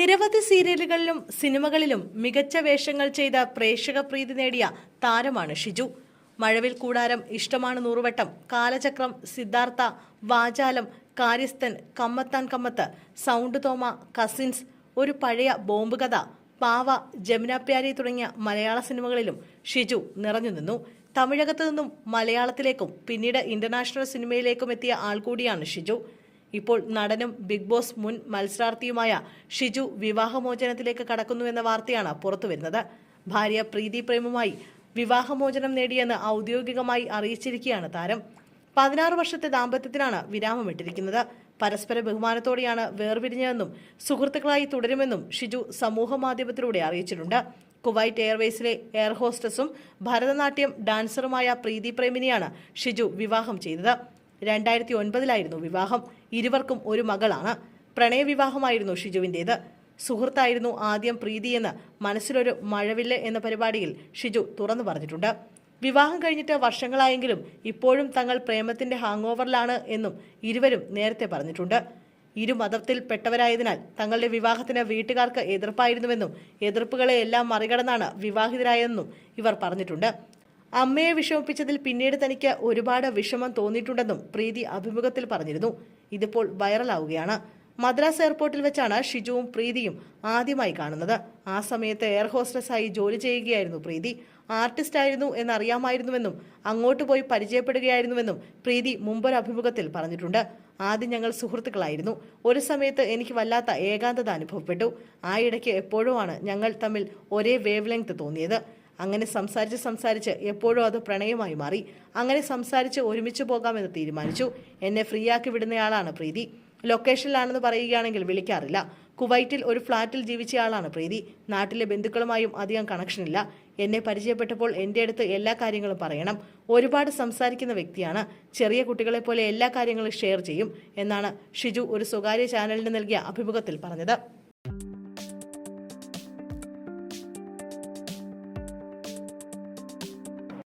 നിരവധി സീരിയലുകളിലും സിനിമകളിലും മികച്ച വേഷങ്ങൾ ചെയ്ത പ്രേക്ഷക പ്രീതി നേടിയ താരമാണ് ഷിജു. മഴവിൽ കൂടാരം ഇഷ്ടമാണ് നൂറുവട്ടം Kaalachakram Siddhartha Vachalam Karyasthan Kammath and Kammath sound Thoma cousins Oru Pazhaya bomb കഥ പാവ ജമുനാപ്യാരി തുടങ്ങിയ മലയാള സിനിമകളിലും ഷിജു നിറഞ്ഞു നിന്നു. തമിഴകത്തു നിന്നും മലയാളത്തിലേക്കും പിന്നീട് ഇന്റർനാഷണൽ സിനിമയിലേക്കും എത്തിയ ആൾ കൂടിയാണ് ഷിജു. ഇപ്പോൾ നടനും ബിഗ് ബോസ് മുൻ മത്സരാർത്ഥിയുമായ ഷിജു വിവാഹമോചനത്തിലേക്ക് കടക്കുന്നുവെന്ന വാർത്തയാണ് പുറത്തുവരുന്നത്. ഭാര്യ പ്രീതി പ്രേമുമായി വിവാഹമോചനം നേടിയെന്ന് ഔദ്യോഗികമായി അറിയിച്ചിരിക്കുകയാണ് താരം. പതിനാറ് വർഷത്തെ ദാമ്പത്യത്തിനാണ് വിരാമമിട്ടിരിക്കുന്നത് പരസ്പര ബഹുമാനത്തോടെയാണ് വേർപിരിഞ്ഞതെന്നും സുഹൃത്തുക്കളായി തുടരുമെന്നും ഷിജു സമൂഹ മാധ്യമത്തിലൂടെ അറിയിച്ചിട്ടുണ്ട്. കുവൈറ്റ് എയർവേസിലെ എയർ ഹോസ്റ്റസും ഭരതനാട്യം ഡാൻസറുമായ പ്രീതി പ്രേമിനെയാണ് ഷിജു വിവാഹം ചെയ്തത്. രണ്ടായിരത്തി ഒൻപതിലായിരുന്നു വിവാഹം. ഇരുവർക്കും ഒരു മകളാണ്. പ്രണയവിവാഹമായിരുന്നു ഷിജുവിന്റേത് സുഹൃത്തായിരുന്നു ആദ്യം പ്രീതിയെന്ന് മനസ്സിലൊരു മഴവില്ല് എന്ന പരിപാടിയിൽ ഷിജു തുറന്നു പറഞ്ഞിട്ടുണ്ട്. വിവാഹം കഴിഞ്ഞിട്ട് വർഷങ്ങളായെങ്കിലും ഇപ്പോഴും തങ്ങൾ പ്രേമത്തിന്റെ ഹാങ് ഓവറിലാണ് എന്നും ഇരുവരും നേരത്തെ പറഞ്ഞിട്ടുണ്ട്. ഇരു മതത്തിൽപ്പെട്ടവരായതിനാൽ തങ്ങളുടെ വിവാഹത്തിന് വീട്ടുകാർക്ക് എതിർപ്പായിരുന്നുവെന്നും എതിർപ്പുകളെ എല്ലാം മറികടന്നാണ് വിവാഹിതരായതെന്നും ഇവർ പറഞ്ഞിട്ടുണ്ട്. അമ്മയെ വിഷമിപ്പിച്ചതിൽ പിന്നീട് തനിക്ക് ഒരുപാട് വിഷമം തോന്നിയിട്ടുണ്ടെന്നും പ്രീതി അഭിമുഖത്തിൽ പറഞ്ഞിരുന്നു. ഇതിപ്പോൾ വൈറലാവുകയാണ്. മദ്രാസ് എയർപോർട്ടിൽ വെച്ചാണ് ഷിജുവും പ്രീതിയും ആദ്യമായി കാണുന്നത്. ആ സമയത്ത് എയർ ഹോസ്റ്റസായി ജോലി ചെയ്യുകയായിരുന്നു പ്രീതി. ആർട്ടിസ്റ്റ് ആയിരുന്നു എന്നറിയാമായിരുന്നുവെന്നും അങ്ങോട്ട് പോയി പരിചയപ്പെടുകയായിരുന്നുവെന്നും പ്രീതി മുമ്പൊരു അഭിമുഖത്തിൽ പറഞ്ഞിട്ടുണ്ട്. ആദ്യം ഞങ്ങൾ സുഹൃത്തുക്കളായിരുന്നു. ഒരു സമയത്ത് എനിക്ക് വല്ലാത്ത ഏകാന്തത അനുഭവപ്പെട്ടു. ആ ഇടയ്ക്ക് എപ്പോഴുമാണ് ഞങ്ങൾ തമ്മിൽ ഒരേ വേവ് ലെങ്ത് തോന്നിയത്. അങ്ങനെ സംസാരിച്ച് സംസാരിച്ച് എപ്പോഴും അത് പ്രണയമായി മാറി. അങ്ങനെ സംസാരിച്ച് ഒരുമിച്ച് പോകാമെന്ന് തീരുമാനിച്ചു. എന്നെ ഫ്രീ ആക്കി വിടുന്നയാളാണ് പ്രീതി. ലൊക്കേഷനിലാണെന്ന് പറയുകയാണെങ്കിൽ വിളിക്കാറില്ല. കുവൈറ്റിൽ ഒരു ഫ്ളാറ്റിൽ ജീവിച്ചയാളാണ് പ്രീതി. നാട്ടിലെ ബന്ധുക്കളുമായും അധികം കണക്ഷനില്ല. എന്നെ പരിചയപ്പെട്ടപ്പോൾ എന്റെ അടുത്ത് എല്ലാ കാര്യങ്ങളും പറയണം. ഒരുപാട് സംസാരിക്കുന്ന വ്യക്തിയാണ്. ചെറിയ കുട്ടികളെ പോലെ എല്ലാ കാര്യങ്ങളും ഷെയർ ചെയ്യും എന്നാണ് ഷിജു ഒരു സ്വകാര്യ ചാനലിന് നൽകിയ അഭിമുഖത്തിൽ പറഞ്ഞത്.